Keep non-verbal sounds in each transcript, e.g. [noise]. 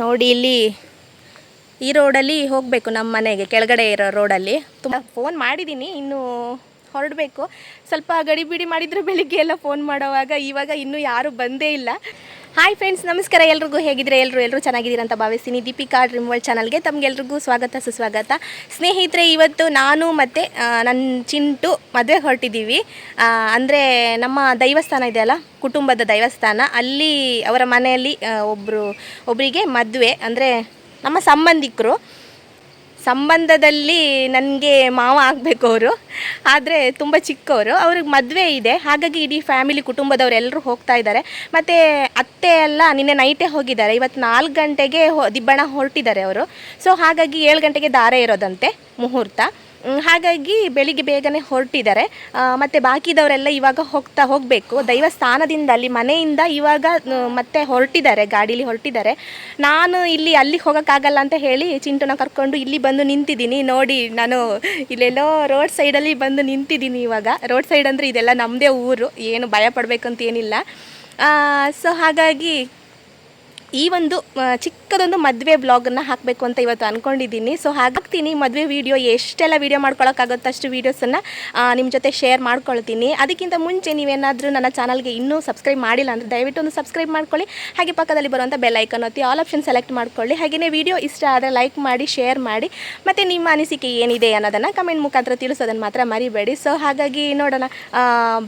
ನೋಡಿ, ಇಲ್ಲಿ ಈ ರೋಡಲ್ಲಿ ಹೋಗಬೇಕು ನಮ್ಮ ಮನೆಗೆ, ಕೆಳಗಡೆ ಇರೋ ರೋಡಲ್ಲಿ. ತುಂಬ ಫೋನ್ ಮಾಡಿದ್ದೀನಿ, ಇನ್ನು ಹೊರಡಬೇಕು. ಸ್ವಲ್ಪ ಗಡಿಬಿಡಿ ಮಾಡಿದ್ರು ಬೆಳಿಗ್ಗೆ ಎಲ್ಲ ಫೋನ್ ಮಾಡೋವಾಗ, ಇವಾಗ ಇನ್ನೂ ಯಾರು ಬಂದೇ ಇಲ್ಲ. ಹಾಯ್ ಫ್ರೆಂಡ್ಸ್ ನಮಸ್ಕಾರ. ಎಲ್ರಿಗೂ ಹೇಗಿದ್ರೆ ಎಲ್ಲರೂ ಎಲ್ಲರೂ ಚೆನ್ನಾಗಿದ್ದೀರಾ ಅಂತ ಭಾವಿಸ್ತೀನಿ. ದೀಪಿಕಾ ಡ್ರೀಮ್ ವರ್ಲ್ಡ್ ಚಾನಲ್ಗೆ ತಮಗೆಲ್ರಿಗೂ ಸ್ವಾಗತ, ಸುಸ್ವಾಗತ. ಸ್ನೇಹಿತರೆ, ಇವತ್ತು ನಾನು ಮತ್ತು ನನ್ನ ಚಿಂಟು ಮದುವೆ ಹೊರಟಿದ್ದೀವಿ. ಅಂದರೆ ನಮ್ಮ ದೈವಸ್ಥಾನ ಇದೆಯಲ್ಲ ಕುಟುಂಬದ ದೈವಸ್ಥಾನ. ಅಲ್ಲಿ ಅವರ ಮನೆಯಲ್ಲಿ ಒಬ್ಬರು ಒಬ್ಬರಿಗೆ ಮದುವೆ, ಅಂದರೆ ನಮ್ಮ ಸಂಬಂಧಿಕರು. ಸಂಬಂಧದಲ್ಲಿ ನನಗೆ ಮಾವ ಆಗಬೇಕು ಅವರು ಆದರೆ ತುಂಬ ಚಿಕ್ಕವರು. ಅವ್ರಿಗೆ ಮದುವೆ ಇದೆ. ಹಾಗಾಗಿ ಇಡೀ ಫ್ಯಾಮಿಲಿ ಕುಟುಂಬದವರೆಲ್ಲರೂ ಹೋಗ್ತಾ ಇದ್ದಾರೆ. ಮತ್ತು ಅತ್ತೆ ಎಲ್ಲ ನಿನ್ನೆ ನೈಟೇ ಹೋಗಿದ್ದಾರೆ. ಇವತ್ತು ನಾಲ್ಕು ಗಂಟೆಗೆ ಹೊ, ದಿಬ್ಬಣ ಹೊರಟಿದ್ದಾರೆ ಅವರು. ಸೊ ಹಾಗಾಗಿ ಏಳು ಗಂಟೆಗೆ ದಾರ ಇರೋದಂತೆ ಮುಹೂರ್ತ. ಹಾಗಾಗಿ ಬೆಳಿಗ್ಗೆ ಬೇಗನೆ ಹೊರಟಿದ್ದಾರೆ. ಮತ್ತು ಬಾಕಿದವರೆಲ್ಲ ಇವಾಗ ಹೋಗ್ತಾ ಹೋಗಬೇಕು. ದೈವಸ್ಥಾನದಿಂದ ಅಲ್ಲಿ ಮನೆಯಿಂದ ಇವಾಗ ಮತ್ತೆ ಹೊರಟಿದ್ದಾರೆ, ಗಾಡೀಲಿ ಹೊರಟಿದ್ದಾರೆ. ನಾನು ಇಲ್ಲಿ ಅಲ್ಲಿಗೆ ಹೋಗೋಕ್ಕಾಗಲ್ಲ ಅಂತ ಹೇಳಿ ಚಿಂಟುನ ಕರ್ಕೊಂಡು ಇಲ್ಲಿ ಬಂದು ನಿಂತಿದ್ದೀನಿ. ನೋಡಿ, ನಾನು ಇಲ್ಲೆಲ್ಲೋ ರೋಡ್ ಸೈಡಲ್ಲಿ ಬಂದು ನಿಂತಿದ್ದೀನಿ ಇವಾಗ. ರೋಡ್ ಸೈಡ್ ಅಂದರೆ ಇದೆಲ್ಲ ನಮ್ಮದೇ ಊರು. ಏನು ಭಯ ಪಡಬೇಕಂತ ಏನಿಲ್ಲ ಸೊ ಹಾಗಾಗಿ ಈ ಒಂದು ಚಿಕ್ಕದೊಂದು ಮದುವೆ ಬ್ಲಾಗನ್ನು ಹಾಕಬೇಕು ಅಂತ ಇವತ್ತು ಅಂದ್ಕೊಂಡಿದ್ದೀನಿ ಸೊ ಹಾಗಾಗ್ತೀನಿ ಮದುವೆ ವೀಡಿಯೋ ಎಷ್ಟೆಲ್ಲ ವೀಡಿಯೋ ಮಾಡ್ಕೊಳೋಕ್ಕಾಗುತ್ತೆ ಅಷ್ಟು ವೀಡಿಯೋಸನ್ನು ನಿಮ್ಮ ಜೊತೆ ಶೇರ್ ಮಾಡ್ಕೊಳ್ತೀನಿ. ಅದಕ್ಕಿಂತ ಮುಂಚೆ ನೀವೇನಾದರೂ ನನ್ನ ಚಾನಲ್ಗೆ ಇನ್ನೂ ಸಬ್ಸ್ಕ್ರೈಬ್ ಮಾಡಿಲ್ಲ ಅಂದರೆ ದಯವಿಟ್ಟು ಒಂದು ಸಬ್ಸ್ಕ್ರೈಬ್ ಮಾಡ್ಕೊಳ್ಳಿ. ಹಾಗೆ ಪಕ್ಕದಲ್ಲಿ ಬರುವಂಥ ಬೆಲ್ ಐಕನ್ ಒತ್ತಿ ಆಲ್ ಆಪ್ಷನ್ ಸೆಲೆಕ್ಟ್ ಮಾಡ್ಕೊಳ್ಳಿ. ಹಾಗೆಯೇ ವಿಡಿಯೋ ಇಷ್ಟ ಆದರೆ ಲೈಕ್ ಮಾಡಿ ಶೇರ್ ಮಾಡಿ, ಮತ್ತು ನಿಮ್ಮ ಅನಿಸಿಕೆ ಏನಿದೆ ಅನ್ನೋದನ್ನು ಕಮೆಂಟ್ ಮುಖಾಂತರ ತಿಳಿಸೋದನ್ನು ಮಾತ್ರ ಮರಿಬೇಡಿ. ಸೊ ಹಾಗಾಗಿ ನೋಡೋಣ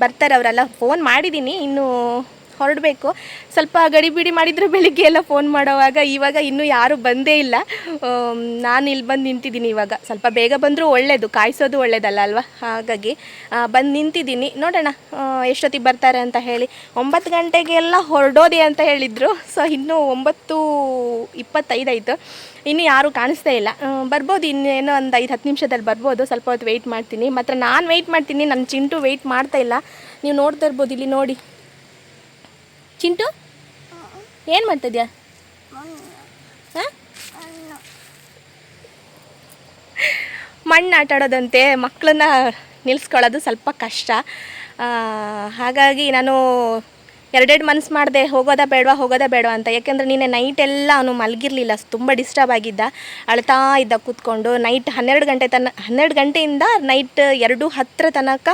ಬರ್ತಾರೆ ಅವರೆಲ್ಲ ಫೋನ್ ಮಾಡಿದ್ದೀನಿ ಇನ್ನು ಹೊರಡಬೇಕು. ಸ್ವಲ್ಪ ಗಡಿಬಿಡಿ ಮಾಡಿದರೆ ಬೆಳಿಗ್ಗೆ ಎಲ್ಲ ಫೋನ್ ಮಾಡೋವಾಗ ಇವಾಗ ಇನ್ನೂ ಯಾರೂ ಬಂದೇ ಇಲ್ಲ. ನಾನು ಇಲ್ಲಿ ಬಂದು ನಿಂತಿದ್ದೀನಿ ಇವಾಗ. ಸ್ವಲ್ಪ ಬೇಗ ಬಂದರೂ ಒಳ್ಳೆಯದು ಕಾಯಿಸೋದು ಒಳ್ಳೇದಲ್ಲ ಅಲ್ವಾ? ಹಾಗಾಗಿ ಬಂದು ನಿಂತಿದ್ದೀನಿ. ನೋಡೋಣ ಎಷ್ಟೊತ್ತಿಗೆ ಬರ್ತಾರೆ ಅಂತ ಹೇಳಿ. ಒಂಬತ್ತು ಗಂಟೆಗೆಲ್ಲ ಹೊರಡೋದೆ ಅಂತ ಹೇಳಿದರು. ಸೊ ಇನ್ನೂ ಒಂಬತ್ತು ಇಪ್ಪತ್ತೈದು ಆಯಿತು. ಇನ್ನು ಯಾರೂ ಕಾಣಿಸ್ತಾ ಇಲ್ಲ. ಬರ್ಬೋದು, ಇನ್ನೇನೋ ಒಂದು ಐದು ಹತ್ತು ನಿಮಿಷದಲ್ಲಿ ಬರ್ಬೋದು. ಸ್ವಲ್ಪ ಹೊತ್ತು ವೆಯ್ಟ್ ಮಾಡ್ತೀನಿ. ಮಾತ್ರ ನಾನು ವೆಯ್ಟ್ ಮಾಡ್ತೀನಿ. ನನ್ನ ಚಿಂಟು ವೆಯ್ಟ್ ಮಾಡ್ತಾ ಇಲ್ಲ. ನೀವು ನೋಡ್ತಾ ಇರ್ಬೋದು ಇಲ್ಲಿ ನೋಡಿ. ಚಿಂಟು? ಏನು ಮಾಡ್ತಿದ್ಯಾ? ಮಣ್ಣು ಆಟ ಆಡೋದಂತೆ ಮಕ್ಕಳನ್ನ ನಿಲ್ಸ್ಕೊಳ್ಳೋದು ಸ್ವಲ್ಪ ಕಷ್ಟ. ಹಾಗಾಗಿ ನಾನು ಎರಡೆರಡು ಮನ್ಸು ಮಾಡಿದೆ, ಹೋಗೋದಾ ಬೇಡವಾ ಹೋಗೋದಾ ಬೇಡವಾ ಅಂತ. ಯಾಕೆಂದರೆ ನೀನೆ ನೈಟ್ ಎಲ್ಲ ಅವನು ಮಲಗಿರಲಿಲ್ಲ, ತುಂಬ ಡಿಸ್ಟರ್ಬ್ ಆಗಿದ್ದ. ಅಳ್ತಾ ಇದ್ದ ಕೂತ್ಕೊಂಡು ನೈಟ್ ಹನ್ನೆರಡು ಗಂಟೆ ತನ, ಹನ್ನೆರಡು ಗಂಟೆಯಿಂದ ನೈಟ್ ಎರಡು ಹತ್ತರ ತನಕ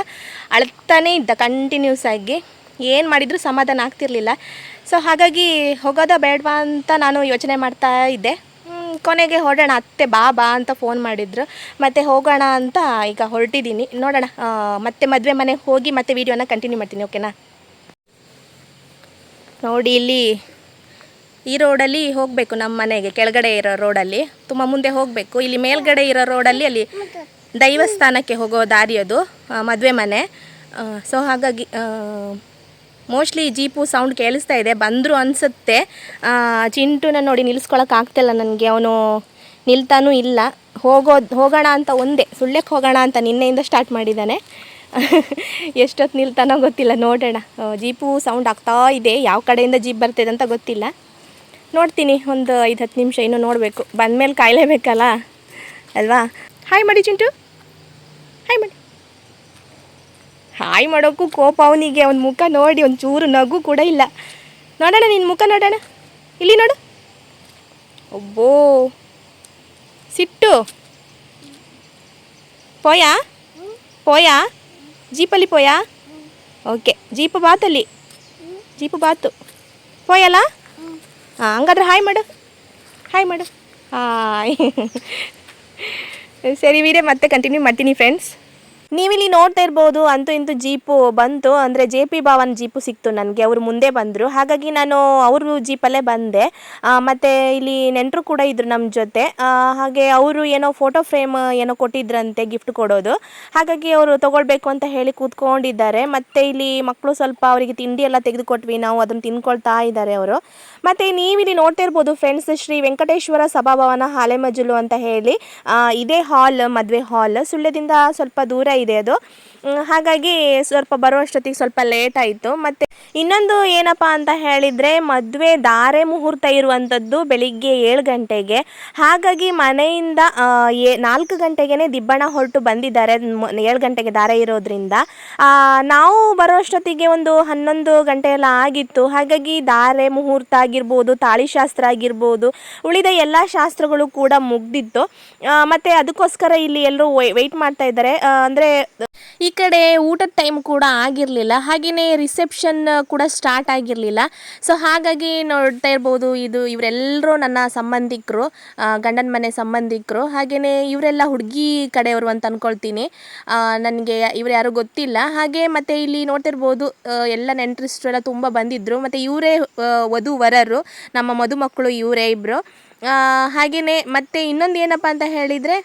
ಅಳ್ತಾನೇ ಇದ್ದ ಕಂಟಿನ್ಯೂಸ್ ಆಗಿ. ಏನು ಮಾಡಿದರೂ ಸಮಾಧಾನ ಆಗ್ತಿರಲಿಲ್ಲ. ಸೊ ಹಾಗಾಗಿ ಹೋಗೋದಾ ಬೇಡವಾ ಅಂತ ನಾನು ಯೋಚನೆ ಮಾಡ್ತಾ ಇದ್ದೆ. ಕೊನೆಗೆ ಹೊರಡೋಣ ಅತ್ತೆ ಬಾ ಬಾ ಅಂತ ಫೋನ್ ಮಾಡಿದ್ರು. ಮತ್ತೆ ಹೋಗೋಣ ಅಂತ ಈಗ ಹೊರಟಿದ್ದೀನಿ. ನೋಡೋಣ ಮತ್ತೆ ಮದುವೆ ಮನೆಗೆ ಹೋಗಿ ಮತ್ತೆ ವೀಡಿಯೋನ ಕಂಟಿನ್ಯೂ ಮಾಡ್ತೀನಿ ಓಕೆನಾ ನೋಡಿ, ಇಲ್ಲಿ ಈ ರೋಡಲ್ಲಿ ಹೋಗಬೇಕು ನಮ್ಮ ಮನೆಗೆ, ಕೆಳಗಡೆ ಇರೋ ರೋಡಲ್ಲಿ ತುಂಬ ಮುಂದೆ ಹೋಗಬೇಕು. ಇಲ್ಲಿ ಮೇಲ್ಗಡೆ ಇರೋ ರೋಡಲ್ಲಿ ಅಲ್ಲಿ ದೈವಸ್ಥಾನಕ್ಕೆ ಹೋಗೋ ದಾರಿ ಅದು ಮದುವೆ ಮನೆ. ಸೊ ಹಾಗಾಗಿ ಮೋಸ್ಟ್ಲಿ ಜೀಪು ಸೌಂಡ್ ಕೇಳಿಸ್ತಾ ಇದೆ, ಬಂದರು ಅನಿಸುತ್ತೆ. ಚಿಂಟುನ ನೋಡಿ ನಿಲ್ಲಿಸ್ಕೊಳಕ್ಕೆ ಆಗ್ತಿಲ್ಲ ನನಗೆ, ಅವನು ನಿಲ್ತಾನೂ ಇಲ್ಲ. ಹೋಗೋ, ಹೋಗೋಣ ಅಂತ ಒಂದೇ ಸುಳ್ಯಕ್ಕೆ ಹೋಗೋಣ ಅಂತ ನಿನ್ನೆಯಿಂದ ಸ್ಟಾರ್ಟ್ ಮಾಡಿದ್ದಾನೆ. [laughs] ಎಷ್ಟೊತ್ತು ನಿಲ್ತಾನೋ ಗೊತ್ತಿಲ್ಲ, ನೋಡೋಣ. ಜೀಪು ಸೌಂಡ್ ಆಗ್ತಾ ಇದೆ, ಯಾವ ಕಡೆಯಿಂದ ಜೀಪ್ ಬರ್ತಿದೆ ಅಂತ ಗೊತ್ತಿಲ್ಲ. ನೋಡ್ತೀನಿ, ಒಂದು ಐದು ಹತ್ತು ನಿಮಿಷ ಇನ್ನೂ ನೋಡಬೇಕು. ಬಂದಮೇಲೆ ಕಾಯಲೇಬೇಕಲ್ಲ? ಅಲ್ವಾ? ಹಾಯ್ ಮಾಡಿ ಚಿಂಟು. ಹಾಯ್ ಮಾಡಿ. ಹಾಯ್ ಮಾಡೋಕ್ಕೂ ಕೋಪ, ಅವನಿಗೆ ಅವ್ನ ಮುಖ ನೋಡಿ ಒಂದು ಚೂರು ನಗು ಕೂಡ ಇಲ್ಲ. ನೋಡೋಣ ನಿನ್ನ ಮುಖ ನೋಡೋಣ ಇಲ್ಲಿ ನೋಡು. ಒಬ್ಬೋ. ಸಿಟ್ಟು. ಪೋಯಾ? ಪೋಯಾ? ಜೀಪಲ್ಲಿ ಪೋಯಾ? ಓಕೆ, ಜೀಪು ಬಾತಲ್ಲಿ. ಜೀಪು ಬಾತು. ಪೋಯಲ್ಲ? ಹಾಂ, ಹಂಗಾದ್ರೆ ಹಾಯ್ ಮಾಡು. ಹಾಯ್ ಮಾಡು. ಹಾಯ್. ಸರಿ ವೀರೆ ಮತ್ತೆ ಕಂಟಿನ್ಯೂ ಮಾಡ್ತೀನಿ ಫ್ರೆಂಡ್ಸ್ ನೀವಿಲ್ಲಿ ನೋಡ್ತಾ ಇರ್ಬೋದು ಅಂತೂ ಇಂತೂ ಜೀಪು ಬಂತು ಅಂದರೆ ಜೆ ಪಿ ಭಾವನ್ ಜೀಪು ಸಿಕ್ತು ನನಗೆ, ಅವರು ಮುಂದೆ ಬಂದರು. ಹಾಗಾಗಿ ನಾನು ಅವರು ಜೀಪಲ್ಲೇ ಬಂದೆ. ಮತ್ತು ಇಲ್ಲಿ ನೆಂಟರು ಕೂಡ ಇದ್ರು ನಮ್ಮ ಜೊತೆ. ಹಾಗೆ ಅವರು ಏನೋ ಫೋಟೋ ಫ್ರೇಮ್ ಏನೋ ಕೊಟ್ಟಿದ್ರಂತೆ ಗಿಫ್ಟ್ ಕೊಡೋದು. ಹಾಗಾಗಿ ಅವರು ತೊಗೊಳ್ಬೇಕು ಅಂತ ಹೇಳಿ ಕೂತ್ಕೊಂಡಿದ್ದಾರೆ. ಮತ್ತೆ ಇಲ್ಲಿ ಮಕ್ಕಳು ಸ್ವಲ್ಪ ಅವರಿಗೆ ತಿಂಡಿ ಎಲ್ಲ ತೆಗೆದುಕೊಟ್ವಿ, ನಾವು ಅದನ್ನು ತಿನ್ಕೊಳ್ತಾ ಇದ್ದಾರೆ ಅವರು. ಮತ್ತು ನೀವಿಲ್ಲಿ ನೋಡ್ತಾ ಇರ್ಬೋದು ಫ್ರೆಂಡ್ಸ್ ಶ್ರೀ ವೆಂಕಟೇಶ್ವರ ಸಭಾಭವನ ಹಾಲೆಮಜಲು ಅಂತ ಹೇಳಿ ಇದೇ ಹಾಲ್ ಮದುವೆ ಹಾಲ್ ಸುಳ್ಳ್ಯದಿಂದ ಸ್ವಲ್ಪ ದೂರ ಇದೆ ಅದು. ಹಾಗಾಗಿ ಸ್ವಲ್ಪ ಬರುವಷ್ಟೊತ್ತಿಗೆ ಸ್ವಲ್ಪ ಲೇಟ್ ಆಯಿತು. ಮತ್ತು ಇನ್ನೊಂದು ಏನಪ್ಪ ಅಂತ ಹೇಳಿದರೆ ಮದುವೆ ಧಾರೆ ಮುಹೂರ್ತ ಇರುವಂಥದ್ದು ಬೆಳಿಗ್ಗೆ ಏಳು ಗಂಟೆಗೆ. ಹಾಗಾಗಿ ಮನೆಯಿಂದ ಏ, ನಾಲ್ಕು ಗಂಟೆಗೆ ದಿಬ್ಬಣ ಹೊರಟು ಬಂದಿದ್ದಾರೆ. ಏಳು ಗಂಟೆಗೆ ದಾರೆ ಇರೋದ್ರಿಂದ. ನಾವು ಬರೋಷ್ಟೊತ್ತಿಗೆ ಒಂದು ಹನ್ನೊಂದು ಗಂಟೆ ಆಗಿತ್ತು. ಹಾಗಾಗಿ ದಾರೆ ಮುಹೂರ್ತ ಆಗಿರ್ಬೋದು ತಾಳಿಶಾಸ್ತ್ರ ಆಗಿರ್ಬೋದು, ಉಳಿದ ಎಲ್ಲ ಶಾಸ್ತ್ರಗಳು ಕೂಡ ಮುಗ್ದಿತ್ತು. ಮತ್ತು ಮತ್ತೆ ಅದಕ್ಕೋಸ್ಕರ ಇಲ್ಲಿ ಎಲ್ಲರೂ ವೆಯ್ಟ್ ಮಾಡ್ತಾ ಇದ್ದಾರೆ. ಅಂದರೆ ಈ ಕಡೆ ಊಟದ ಟೈಮ್ ಕೂಡ ಆಗಿರಲಿಲ್ಲ. ಹಾಗೆಯೇ ರಿಸೆಪ್ಷನ್ ಕೂಡ ಸ್ಟಾರ್ಟ್ ಆಗಿರಲಿಲ್ಲ. ಸೊ ಹಾಗಾಗಿ ನೋಡ್ತಾ ಇರ್ಬೋದು, ಇದು ಇವರೆಲ್ಲರೂ ನನ್ನ ಸಂಬಂಧಿಕರು ಗಂಡನ ಮನೆ ಸಂಬಂಧಿಕರು. ಹಾಗೆಯೇ ಇವರೆಲ್ಲ ಹುಡುಗಿ ಕಡೆಯವರು ಅಂತ ಅಂದ್ಕೊಳ್ತೀನಿ ನನಗೆ ಇವ್ರು ಯಾರು ಗೊತ್ತಿಲ್ಲ. ಹಾಗೆ ಮತ್ತು ಇಲ್ಲಿ ನೋಡ್ತಿರ್ಬೋದು ಎಲ್ಲ ನೆಂಟರಿಸ್ಟ್ರು ಎಲ್ಲ ತುಂಬ ಬಂದಿದ್ದರು ಮತ್ತು ಇವರೇ ವಧು ವರರು ನಮ್ಮ ಮದುಮಕ್ಕಳು ಇವರೇ ಇಬ್ಬರು ಹಾಗೆಯೇ ಮತ್ತು ಇನ್ನೊಂದು ಏನಪ್ಪ ಅಂತ ಹೇಳಿದರೆ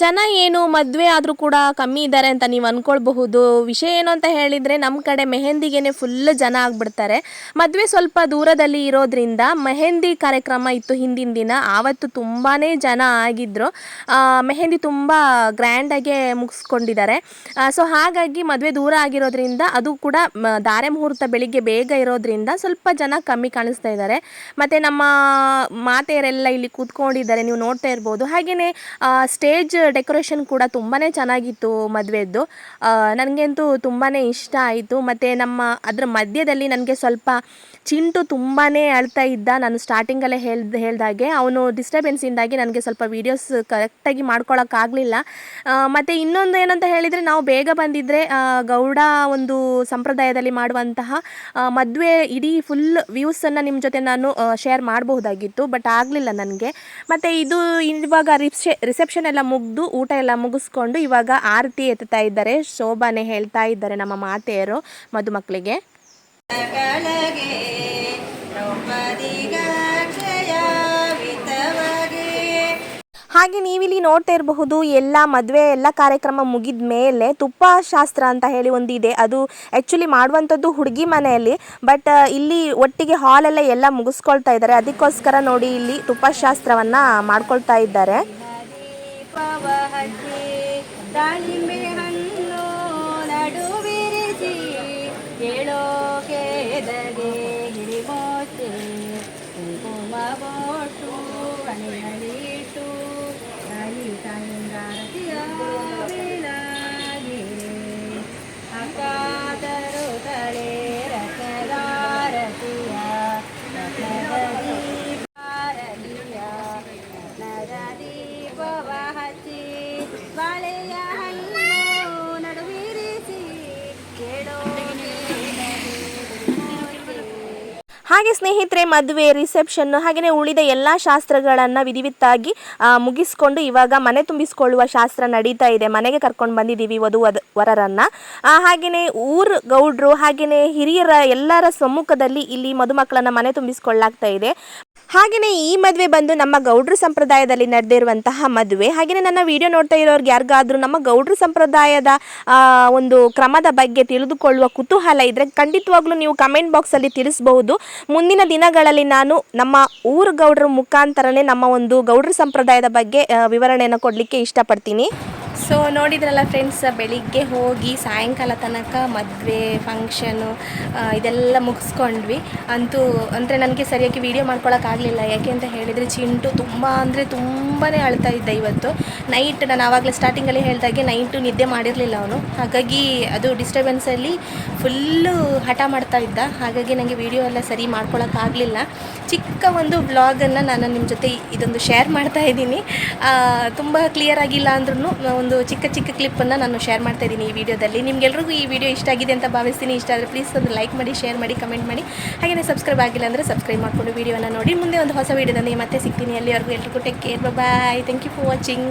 ಜನ ಏನು ಮದುವೆ ಆದರೂ ಕೂಡ ಕಮ್ಮಿ ಇದ್ದಾರೆ ಅಂತ ನೀವು ಅಂದ್ಕೊಳ್ಬಹುದು ವಿಷಯ ಏನು ಅಂತ ಹೇಳಿದರೆ ನಮ್ಮ ಕಡೆ ಮೆಹೆಂದಿಗೆ ಫುಲ್ ಜನ ಆಗಿಬಿಡ್ತಾರೆ. ಮದುವೆ ಸ್ವಲ್ಪ ದೂರದಲ್ಲಿ ಇರೋದ್ರಿಂದ ಮೆಹಂದಿ ಕಾರ್ಯಕ್ರಮ ಇತ್ತು ಹಿಂದಿನ ದಿನ. ಆವತ್ತು ತುಂಬಾ ಜನ ಆಗಿದ್ದರು ಮೆಹೆಂದಿ ತುಂಬ ಗ್ರ್ಯಾಂಡಾಗೆ ಮುಗಿಸ್ಕೊಂಡಿದ್ದಾರೆ. ಸೊ ಹಾಗಾಗಿ ಮದುವೆ ದೂರ ಆಗಿರೋದ್ರಿಂದ ಅದು ಕೂಡ ಧಾರೆ ಮುಹೂರ್ತ ಬೆಳಿಗ್ಗೆ ಬೇಗ ಇರೋದ್ರಿಂದ ಸ್ವಲ್ಪ ಜನ ಕಮ್ಮಿ ಕಾಣಿಸ್ತಾ ಇದ್ದಾರೆ. ಮತ್ತು ನಮ್ಮ ಮಾತೆಯರೆಲ್ಲ ಇಲ್ಲಿ ಕೂತ್ಕೊಂಡಿದ್ದಾರೆ. ನೀವು ನೋಡ್ತಾ ಇರ್ಬೋದು. ಹಾಗೆಯೇ ಸ್ಟೇಜ್ ಡೆಕೋರೇಷನ್ ಕೂಡ ತುಂಬಾ ಚೆನ್ನಾಗಿತ್ತು ಮದುವೆದ್ದು. ನನಗಂತೂ ತುಂಬಾ ಇಷ್ಟ ಆಯಿತು. ಮತ್ತು ನಮ್ಮ ಅದರ ಮಧ್ಯದಲ್ಲಿ ನನಗೆ ಸ್ವಲ್ಪ ಚಿಂಟು ತುಂಬಾ ಅಳ್ತಾ ಇದ್ದ. ನಾನು ಸ್ಟಾರ್ಟಿಂಗಲ್ಲೇ ಹೇಳ್ದು ಹೇಳ್ದಾಗೆ ಅವನು ಡಿಸ್ಟರ್ಬೆನ್ಸಿಂದಾಗಿ ನನಗೆ ಸ್ವಲ್ಪ ವೀಡಿಯೋಸ್ ಕರೆಕ್ಟಾಗಿ ಮಾಡ್ಕೊಳ್ಳೋಕ್ಕಾಗಲಿಲ್ಲ ಮತ್ತು ಇನ್ನೊಂದು ಏನಂತ ಹೇಳಿದರೆ ನಾವು ಬೇಗ ಬಂದಿದ್ದರೆ ಗೌಡ ಒಂದು ಸಂಪ್ರದಾಯದಲ್ಲಿ ಮಾಡುವಂತಹ ಮದುವೆ ಇಡೀ ಫುಲ್ ವ್ಯೂಸನ್ನು ನಿಮ್ಮ ಜೊತೆ ನಾನು ಶೇರ್ ಮಾಡಬಹುದಾಗಿತ್ತು ಬಟ್ ಆಗಲಿಲ್ಲ ನನಗೆ. ಮತ್ತು ಇದು ಇವಾಗ ರಿಸೆ ರಿಸೆಪ್ಷನ್ ಎಲ್ಲ ಮುಗಿದು ಊಟ ಎಲ್ಲ ಮುಗಿಸ್ಕೊಂಡು ಇವಾಗ ಆರತಿ ಎತ್ತುತ್ತಾ ಇದ್ದಾರೆ. ಶೋಭಾನೆ ಹೇಳ್ತಾ ಇದ್ದಾರೆ ನಮ್ಮ ಮಾತೆಯರು ಮದುಮಕ್ಕಳಿಗೆ ಹಾಗೆ ನೀವಿಲ್ಲಿ ನೋಡ್ತಾ ಇರಬಹುದು ಎಲ್ಲ ಮದುವೆ ಎಲ್ಲ ಕಾರ್ಯಕ್ರಮ ಮುಗಿದ ಮೇಲೆ ತುಪ್ಪ ಶಾಸ್ತ್ರ ಅಂತ ಹೇಳಿ ಒಂದಿದೆ. ಅದು ಆ್ಯಕ್ಚುಲಿ ಮಾಡುವಂಥದ್ದು ಹುಡುಗಿ ಮನೆಯಲ್ಲಿ ಬಟ್ ಇಲ್ಲಿ ಒಟ್ಟಿಗೆ ಹಾಲೆಲ್ಲ ಎಲ್ಲ ಮುಗಿಸ್ಕೊಳ್ತಾ ಇದ್ದಾರೆ. ಅದಕ್ಕೋಸ್ಕರ ನೋಡಿ ಇಲ್ಲಿ ತುಪ್ಪ ಶಾಸ್ತ್ರವನ್ನು ಮಾಡ್ಕೊಳ್ತಾ ಇದ್ದಾರೆ. Thank you. ಹಾಗೆ ಸ್ನೇಹಿತರೆ, ಮದುವೆ ರಿಸೆಪ್ಷನ್ ಹಾಗೆಯೇ ಉಳಿದ ಎಲ್ಲ ಶಾಸ್ತ್ರಗಳನ್ನು ವಿಧಿವಿತ್ತಾಗಿ ಮುಗಿಸ್ಕೊಂಡು ಇವಾಗ ಮನೆ ತುಂಬಿಸ್ಕೊಳ್ಳುವ ಶಾಸ್ತ್ರ ನಡೀತಾ ಇದೆ. ಮನೆಗೆ ಕರ್ಕೊಂಡು ಬಂದಿದ್ದೀವಿ ವಧು ವರರನ್ನು. ಹಾಗೆಯೇ ಊರು ಗೌಡ್ರು ಹಾಗೆಯೇ ಹಿರಿಯರ ಎಲ್ಲರ ಸಮ್ಮುಖದಲ್ಲಿ ಇಲ್ಲಿ ಮದುಮಕ್ಕಳನ್ನ ಮನೆ ತುಂಬಿಸ್ಕೊಳ್ಳಾಗ್ತಾ ಇದೆ. ಹಾಗೆಯೇ ಈ ಮದುವೆ ಬಂದು ನಮ್ಮ ಗೌಡ್ರ ಸಂಪ್ರದಾಯದಲ್ಲಿ ನಡೆದಿರುವಂತಹ ಮದುವೆ ಹಾಗೆಯೇ ನನ್ನ ವಿಡಿಯೋ ನೋಡ್ತಾ ಇರೋರ್ಗೆ ಯಾರಿಗಾದ್ರೂ ನಮ್ಮ ಗೌಡ್ರ ಸಂಪ್ರದಾಯದ ಒಂದು ಕ್ರಮದ ಬಗ್ಗೆ ತಿಳಿದುಕೊಳ್ಳುವ ಕುತೂಹಲ ಇದ್ದರೆ ಖಂಡಿತವಾಗ್ಲೂ ನೀವು ಕಮೆಂಟ್ ಬಾಕ್ಸಲ್ಲಿ ತಿಳಿಸಬಹುದು. ಮುಂದಿನ ದಿನಗಳಲ್ಲಿ ನಾನು ನಮ್ಮ ಊರು ಗೌಡ್ರ ಮುಖಾಂತರನೇ ನಮ್ಮ ಒಂದು ಗೌಡ್ರ ಸಂಪ್ರದಾಯದ ಬಗ್ಗೆ ವಿವರಣೆಯನ್ನು ಕೊಡಲಿಕ್ಕೆ ಇಷ್ಟಪಡ್ತೀನಿ. ಸೊ ನೋಡಿದ್ರಲ್ಲ ಫ್ರೆಂಡ್ಸ್ ಬೆಳಿಗ್ಗೆ ಹೋಗಿ ಸಾಯಂಕಾಲ ತನಕ ಮದುವೆ ಫಂಕ್ಷನು ಇದೆಲ್ಲ ಮುಗಿಸ್ಕೊಂಡ್ವಿ. ಅಂತೂ ಅಂದರೆ ನನಗೆ ಸರಿಯಾಗಿ ವೀಡಿಯೋ ಮಾಡ್ಕೊಳಕ್ಕಾಗಲಿಲ್ಲ ಯಾಕೆ ಅಂತ ಹೇಳಿದರೆ ಚಿಂಟು ತುಂಬ ಅಂದರೆ ತುಂಬಾ ಅಳ್ತಾ ಇದ್ದ ಇವತ್ತು. ನೈಟ್ ನಾನು ಆವಾಗಲೇ ಸ್ಟಾರ್ಟಿಂಗಲ್ಲಿ ಹೇಳ್ದಾಗೆ ನೈಟು ನಿದ್ದೆ ಮಾಡಿರಲಿಲ್ಲ ಅವನು. ಹಾಗಾಗಿ ಅದು ಡಿಸ್ಟರ್ಬೆನ್ಸಲ್ಲಿ ಫುಲ್ಲು ಹಠ ಮಾಡ್ತಾ ಇದ್ದ. ಹಾಗಾಗಿ ನನಗೆ ವೀಡಿಯೋ ಎಲ್ಲ ಸರಿ ಮಾಡ್ಕೊಳಕ್ಕಾಗಲಿಲ್ಲ ಚಿಕ್ಕ ಒಂದು ಬ್ಲಾಗನ್ನು ನಾನು ನಿಮ್ಮ ಜೊತೆ ಇದೊಂದು ಶೇರ್ ಮಾಡ್ತಾ ಇದ್ದೀನಿ. ತುಂಬ ಕ್ಲಿಯರ್ ಆಗಿಲ್ಲ ಅಂದ್ರೂ ಒಂದು ಚಿಕ್ಕ ಚಿಕ್ಕ ಕ್ಲಿಪ್ಪನ್ನು ನಾನು ಶೇರ್ ಮಾಡ್ತಾ ಇದ್ದೀನಿ ಈ ವಿಡಿಯೋದಲ್ಲಿ ನಿಮಗೆಲ್ಲರಿಗೂ ಈ ವಿಡಿಯೋ ಇಷ್ಟ ಆಗಿದೆ ಅಂತ ಭಾವಿಸ್ತೀನಿ. ಇಷ್ಟ ಆದರೆ ಪ್ಲೀಸ್ ಒಂದು ಲೈಕ್ ಮಾಡಿ ಶೇರ್ ಮಾಡಿ ಕಮೆಂಟ್ ಮಾಡಿ. ಹಾಗೆಯೇ ಸಬ್ಸ್ಕ್ರೈಬ್ ಆಗಿಲ್ಲ ಅಂದರೆ ಸಬ್ಸ್ಕ್ರೈಬ್ ಮಾಡಿಕೊಂಡು ವೀಡಿಯೋನ ನೋಡಿ. ಮುಂದೆ ಒಂದು ಹೊಸ ವೀಡಿಯೋದಲ್ಲಿ ಮತ್ತೆ ಸಿಗ್ತೀನಿ. ಅಲ್ಲಿವರೆಗೂ ಎಲ್ರಿಗೂ take care bye thank you for watching